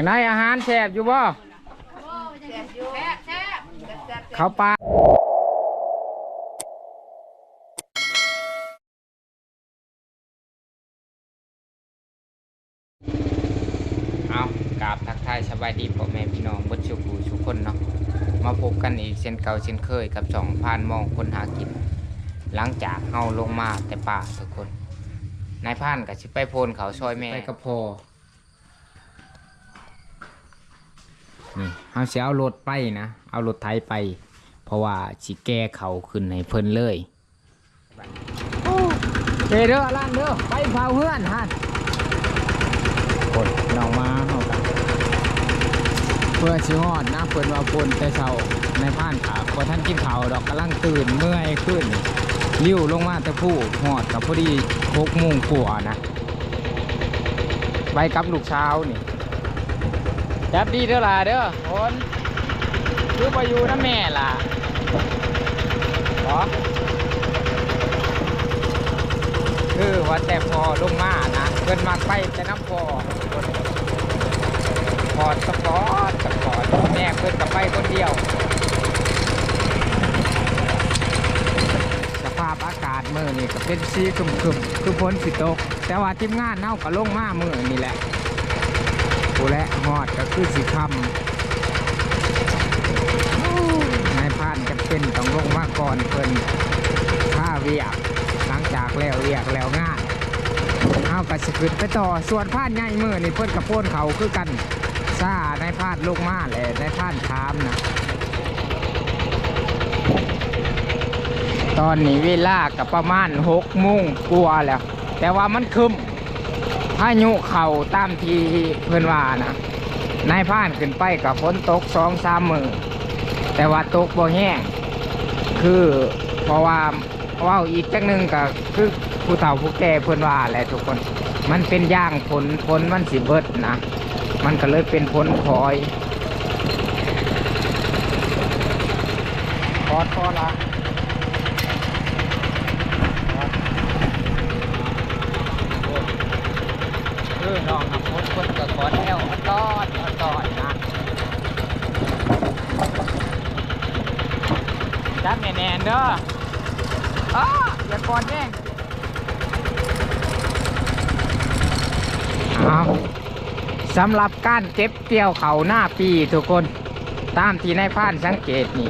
จากไหนอาหารแซ่บอยู่บ่เขาปลาเอากราบทักทายสบายดีพ่อแม่พี่น้องบดชุกูทุกคนเนาะมาพบกันอีกเช่นเก่าเช่นเคยกับสองพานมองคนหากิน หลังจากเฮาลงมาแต่ป่าทุกคนนายพรานกับชิไปโพนเขาซอยแม่ไปกับพอ นี่เฮาสิเอารถไปนะ เอารถไถไป เพราะว่าสิแก้เขาขึ้นให้เพิ่นเลยเด้อล้านเด้อไปเผาเฮือนฮะคนน้องมาเฮากันเพื่อสิฮอดนะเพิ่นว่าพนแต่เช้านายพรานขาบ่ทันกินข้าดอกกำลังตื่นเมื่อยขึ้นลิ้วลงมาแต่ผู้หอดกับพอดีหกโมงกว่านะไปกับลูกเช้านี่ จับดีเด้อล่ะเด้อคนคือไปอยู่นะแม่ล่ะหรอคือว่าแต่พอลงมานะเพิ่นมาไปแต่น้ำพอพอสปอร์ตสปอร์ตแม่เพิ่นกับไปคนเดียว สภาพอากาศมือนี่ก็เป็นสีครึมคึมๆคือฝนสิตก แต่ว่าทีมงานเน่าก็ลงมามือนี่แหละ กูและฮอดก็คือสิคำนายพานจะเป็นต้องลงมาก่อนเพิ่นถ้าเวียกหลังจากแล้วเวียกแล้วงานเอากระสขึ้นไปต่อส่วนพานใหญ่มือนี่เพิ่นกับโพนเขาคือกันซานายพานลงมาแหละนายพานถามนะตอนนี้เวลากับประมาณหกโมงกลัวแล้ว แต่ว่ามันคึม พายุเข่าตามที่เพื่อนว่านะนายพรานขึ้นไปกับฝนตกสองสามมือแต่ว่าตกบ่แห้งคือเพราะว่าว่าอีกจังหนึ่งก็คือผู้เฒ่าผู้แก่เพื่อนว่าแหละทุกคน มันเป็นย่างฝนฝนมันสิเบิดนะมันก็เลยเป็นฝนคอยพอดพอละ ออน้องนะคนคนก็ขอแถวมาตอดมาตอดนะจับแน่นเด้ออ้าอย่ากอดแย่งเอาสำหรับการเก็บเกี่ยวเขาหน้าปีทุกคนตามที่นายพรานสังเกตนี่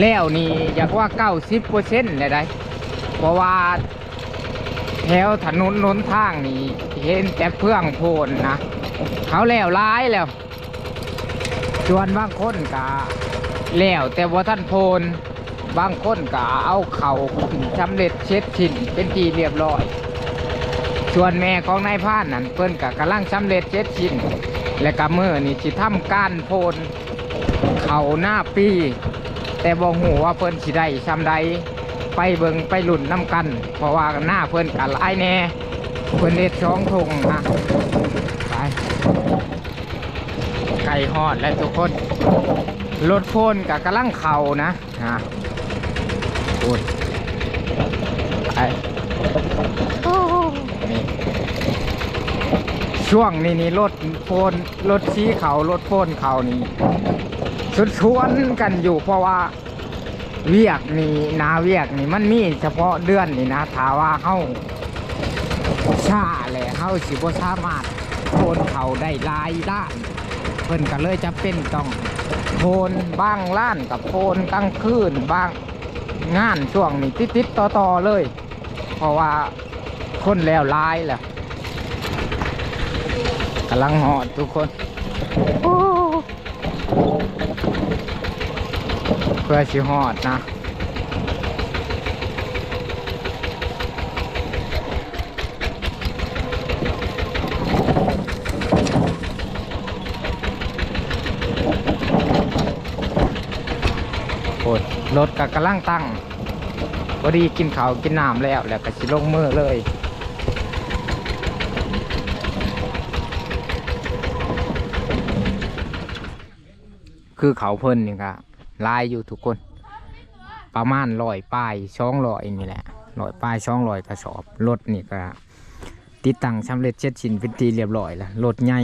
แล้วนี่อยากว่าเก้าสิบเปอร์เซ็นต์เลยได้เพราะว่า ถวถนนหนทางนี่เห็นแต่เพื่องโพนนะเขาแล้วร้ายแล้วส่วนบางคนกะแล้วแต่ว่าท่านโพนบางคนกะเอาเข่าขึ้นสำเร็จเช็ดถิ่นเป็นทีเรียบร้อยส่วนแม่ของนายพานนั่นเพิ่นกะกำลังสำเร็จเช็ดถิ่นและกะมือนี่สิทำการโพนเข่าหน้าปี แต่บอกหูว่าเพิ่นสิได้ซ้ำใด ไปเบิงไปหลุ่นน้ำกัน เพราะว่าหน้าเพิ่นกันหลายแน่เพิ่นเล็ดช่องทงนะไปไก่ฮอดแล้วทุกคนรถโฟนกับกำลังเข่านะฮะโอ้ยไปนี่ช่วงนี้นี่รถโฟนรถชี้เขารถโฟนเขานี่สุดชวนกันอยู่เพราะว่า เวียกนี่นาเวียกนี่มันมีเฉพาะเดือนนี่นะถาว่าเฮาชาแหละเฮาสิบสามารถโคนเขาได้ลายด้านเพิ่นก็เลยจะเป็นต้องโคนบ้างล้านกับโคนกลางคืนบ้างงานช่วงนี้ติดๆต่อๆเลย เพราะว่าคนแล้วลายแหละกำลังหอดทุกคนโอ้เพื่อสิหอดนะโอ้ยรถก็กำลังตั้งพอดีกินข้าวกินน้ำแล้วแล้วก็สิลงมือเลยคือเขาเพิ่นนี่ก็ ลายอยู่ทุกคน ประมาณร้อยป้ายช่องร้อยนี่แหละร้อยป้ายช่องร้อยกระสอบรถนี่ก็ติดตั้งสำเร็จเช็ดชินเป็นทีเรียบร้อยแล้วรถใหญ่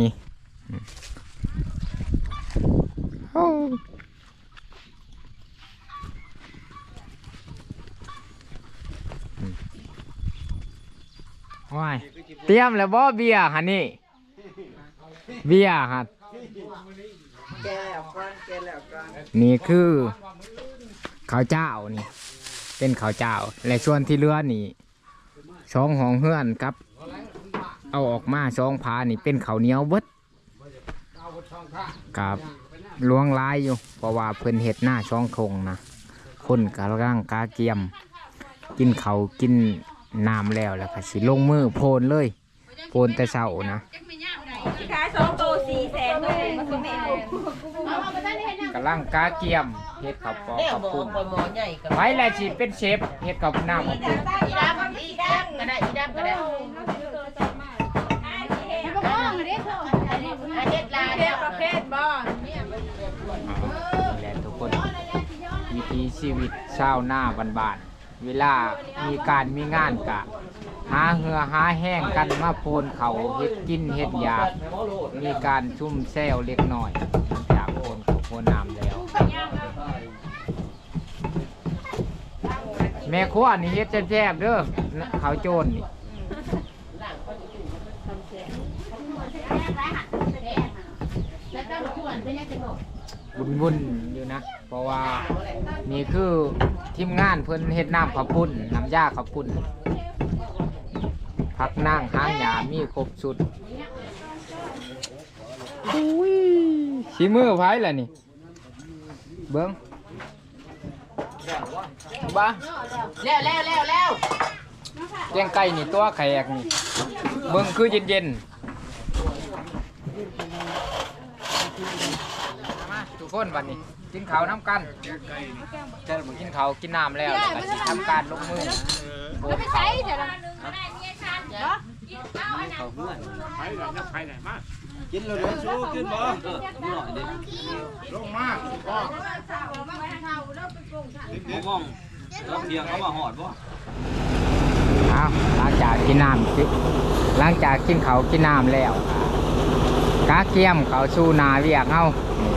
ว้ายเตรียมแล้วบ่เบียร์ฮะนี่ เบียร์ฮะ นี่คือข้าวเจ้านี่ เป็นข้าวเจ้า และส่วนที่เลือนี่สองห้องเฮือนกับ เอาออกมาสองพานี่เป็นข้าวเหนียวเบิดกับล้วงลายอยู่ เพราะว่าเพิ่นเห็ดหน้าช่องคงนะคนกำลังกาเกียม กินเขากินน้ำแล้วแล้วก็สิลงมือโพนเลย โพนแต่เช้านะ ขายสองตัวสี่แสนตัวมันก็ไม่เอากำลังกาเกียมเห็ดข้าวปอกแม่ข้าวหมอปุ้นคนหมอใหญ่กับไว้แล้วสิเป็นเชฟเห็ดกับน้ำข้าวปุ้นอีดำอีดำก็ได้อีดำก็ได้อาเฮ็ดลาเทแล้วประเภทบ่นี่แหละทุกคนวิถีชีวิตชาวหน้าบ้านๆเวลามีการมีงานกะ หาเหือหาแห้งกันมาโพนเขาเฮ็ดกินเฮ็ดยามีการชุ่มแซวเล็กน้อยจากโพนเขาโพนน้ำแล้ว แม่ครัวนี่เฮ็ดแซ่บๆเด้อเขาโจรนี่บุญๆอยู่นะ เพราะว่านี่คือทีมงานเพิ่นเฮ็ดน้ำข้าวปุ้นน้ำยาข้าวปุ้น ผักนั่งหางหยามีครบสุดอุ้ยสีมือไผล่ะนี่ เบิ้งบ้าแล้วแล้วแล้วแล้วเลี้ยงไก่นี่ตัวแขกนี่ เบิ่งคือเย็นๆมาทุกคนวันนี้ กินข้าวน้ำกันเจะกินข้าวกินน้ำแล้วแล้วก็สิทำการลงมือโบกเขา กินแล้วเดี๋ยวสู้ขึ้นบ่ลงมาพ่อมองแล้วเพียงเขามาหอดบ่เอาหลังจากกินน้ำสิหลังจากกินข้าวกินน้ำแล้วกาเกียมเขาสู้นาเวียกเอากิน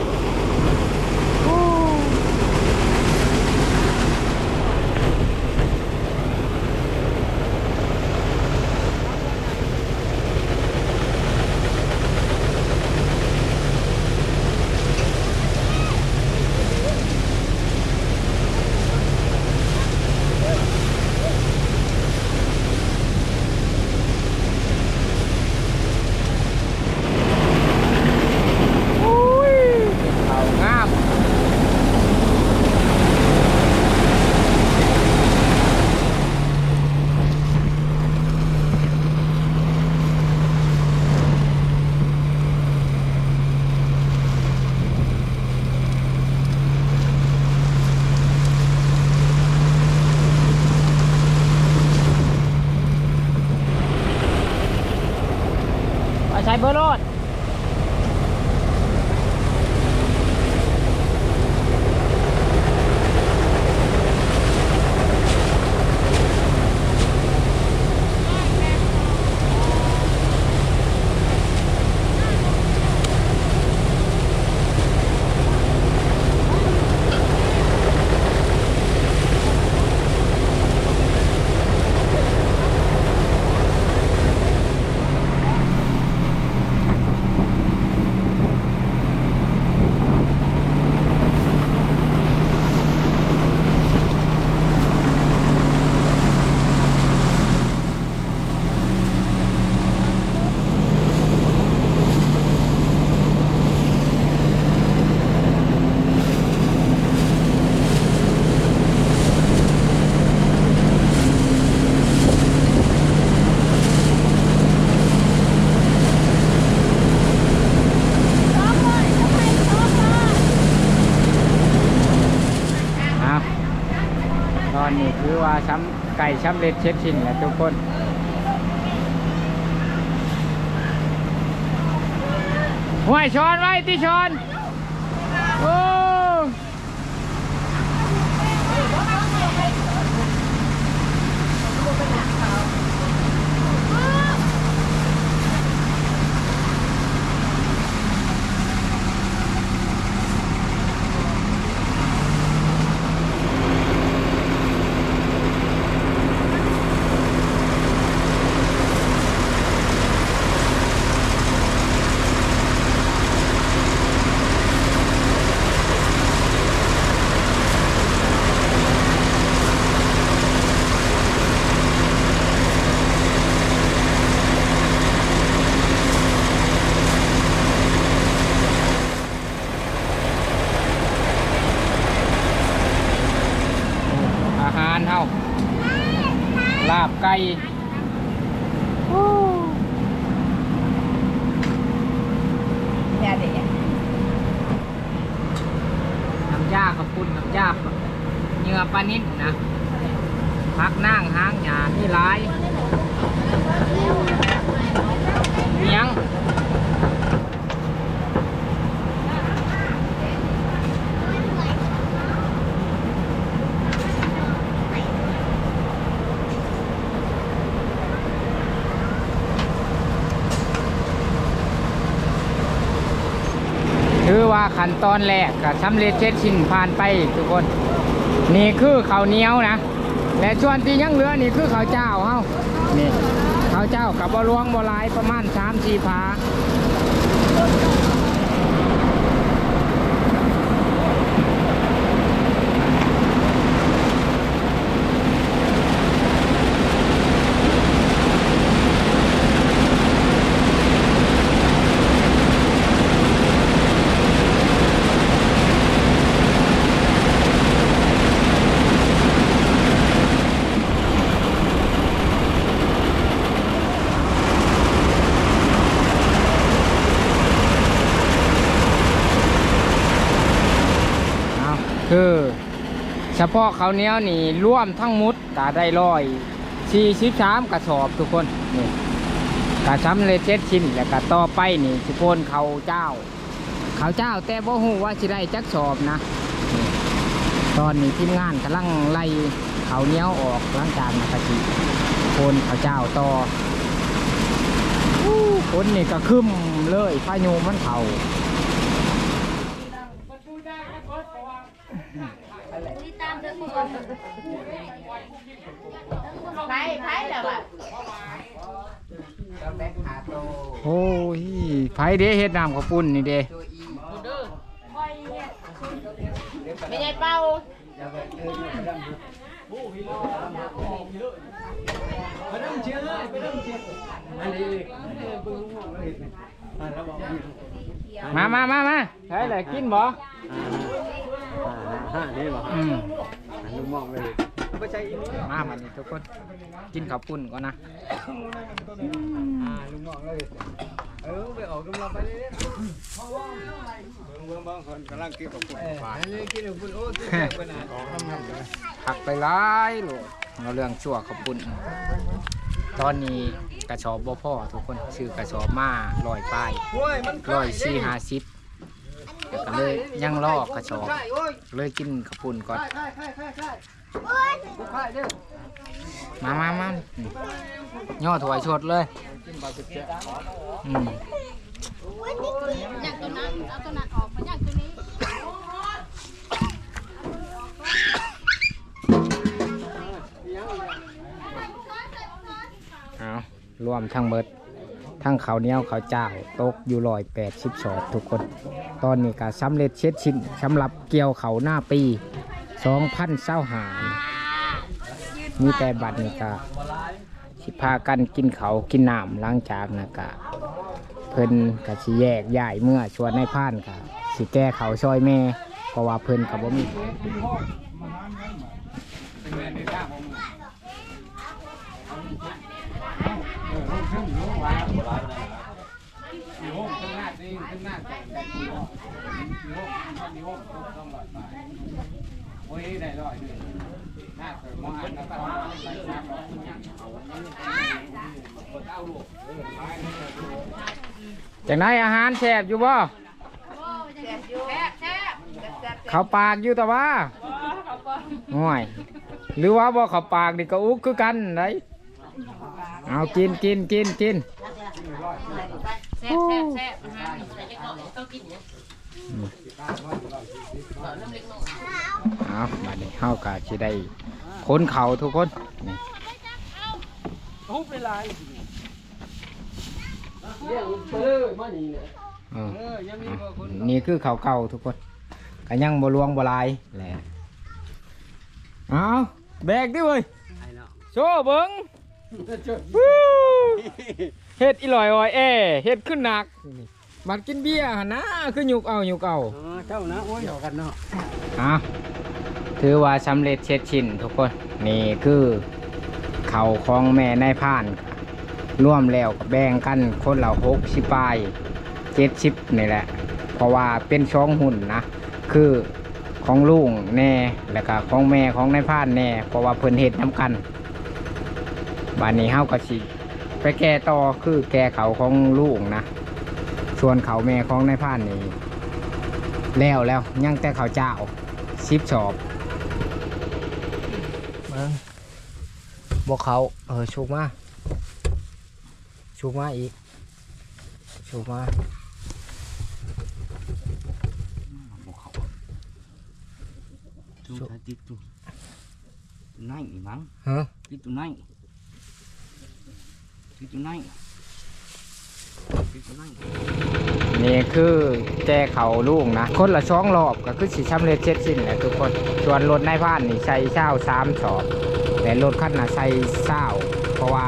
ช้ำเล็ดเช็ดชินนแหละทุกคนห้วยช้อนไว้ที่ช้อนโอ้ ไก่โอ้ อย่าเด็ก น้ำยากับปุ่นน้ำยาเหงื่อปลานิดนะพักนั่งหางหยาที่ร้ายเมียง ถือ ว่าขั้นตอนแรกก็สำเร็จเสร็ดชิ้นผ่านไปทุกคน นี่คือข้าวเหนียวนะ และช่วนที่ยังเหลือนี่คือข้าวเจ้าเฮานี่ข้าวเจ้ากับบะลวงบะลายประมาณสามสี่ผาคือเฉ พาะข้าวเหนียวนี่ร่วมทั้งมุดก็ได้ร้อยสี่สิบสามกระสอบทุกคนนี่กระสำเร็จเสร็จชิ้นแล้วก็ต่อไปนี่สิโพนข้าเจ้า เขาเจ้าแต่บ่ฮู้ว่าสิได้จักสอบนะ ตอนนี้ทีมงานกำลังไล่เขาเหนียวออกหลังจากนักะทิโพนข้าเจ้าต่ออู้ฝนนี่ก็คึมเลยพายุมันเข่า ไปไปแล้วอะแบกขาโตโอ้ยไผเด้เฮ็ดน้ำข้าวปุ้นนี่เด้ไม่ใช่เป้ามามามามาใช่เลยกินบ่ห้านี่บ่อืม ลุงมองเลยไม่ใช่อีนี่มามานี่ทุกคนกินข้าวปุ้นก่อนนะอ่าลุงมองเลยเออไปออกกำลังไปเลยเบิ่งเบิ่งบางคนกำลังกินกับคุณฝ่ายนี่กินกับคุณโอ้กินแบบนั้นออกกำลังเลยผักไปหลายโลดเราเรื่องชั่วข้าวปุ้นตอนนี้กระสอบบ่พ่อทุกคนซื้อกระสอบมาลอยป้ายโอ้ยมันร้อยสี่ห้าสิบ แล้วก็เลยยังลอกกระชอ้ยเลยกินข้าวปุ้นก่อน มามามาย่อถวยชดเลยอืมอยากตัวนั้นเอาตัวนั้นออกมาอยากตัวนี้เอารวมทั้งเบิด ทั้งเขาเนี้ยวข้าเจ้าตกอยู่ร้อยแปดสิบสอบทุกคน ตอนนี้ก็สำเร็จเช็ดชิ้นสำหรับเกี่ยวเขาหน้าปีสองพันเศร้าหารมีแต่บัตรนี่ก็สิพากันกินเขากินน้ำล้างจากนะกะเพิ่นก็สิแยกย้ายเมื่อชวนในผ่านกะสิแก้เขาวซอยแม่เพราะว่าเพิ่นกับบ่มี จากไหนอาหารแซ่บอยู่บ่แซ่บอยู่แซ่บแซ่บแซ่บเขาปากอยู่แต่ว่าห่วยหรือว่าบ่เขาปากนี่ก็อุกคือกันได เอากินกินกินกินแซ่บแซ่บแซ่บอาหารใส่จะเกาะต้องกินเนี่ยเกาะน้ำเล็กน้อยเอาบัดนี้เฮากะสิได้คนเขาทุกคนนี่โอ้เป็นไรเรียกเปิ้ลมานี่เนี่ยเออเออยังมีบ่คนนี่คือเขาวเก่าทุกคนก็ยังบ่ลวงบ่ลายแหละเอาแบกดิเว้ยไอ้เนาะโชว์เบิ่ง วู้เฮ็ดอีหลอยออยแอเฮ็ดขึ้นหนักบัดกินเบียร์หั่นนะคือหยุกเอาหยุกเอาอ๋อเจ้านะโอ้ยหยอกกันเนาะอะถือว่าสำเร็จเสร็จชิ้นทุกคน นี่คือเขาของแม่นายพราน ร่วมแล้วก็แบ่งกันคนละหกสิบปลายเจ็ดสิบนี่แหละ เพราะว่าเป็นช่องหุ่นนะ คือของลุงแน่ แล้วก็ของแม่ของนายพรานแน่ เพราะว่าเพิ่นเฮ็ดน้ำกัน บานนี้เฮาก็สิไปแก่ต่อคือแก่เขาของลุงนะ ส่วนเขาแม่ของนายพรานนี่แล้วแล้วยังแต่เขาเจ้าสิบสอบเบิ่งบอกเขาเออชูมาชูมาอีกชูมาบอกเขาจุถ้าติดตุไหนมั้งฮะติดตุไหนติดตุไหนติดตุไห นี่คือแกเขาลูกนะ คนละช่องรอบก็คือสีช้ำเร็จเจ็ดสิ้นแหละทุกคน ส่วนรถนายพรานนี่ใส่เช้าสามสอบ แต่รถคันน่ะใส่เศร้า เพราะว่า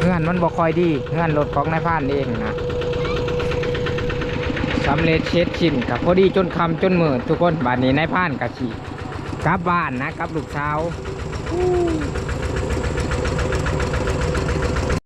เงื่อนมันบ่ค่อยดีเงื่อนรถของนายพรานเองนะสำเร็จเช็ดชิ้นกับพอดีจนคำจนมืดทุกคนบัดนี้นายพรานกับชีกลับบ้านนะกับลูกสาว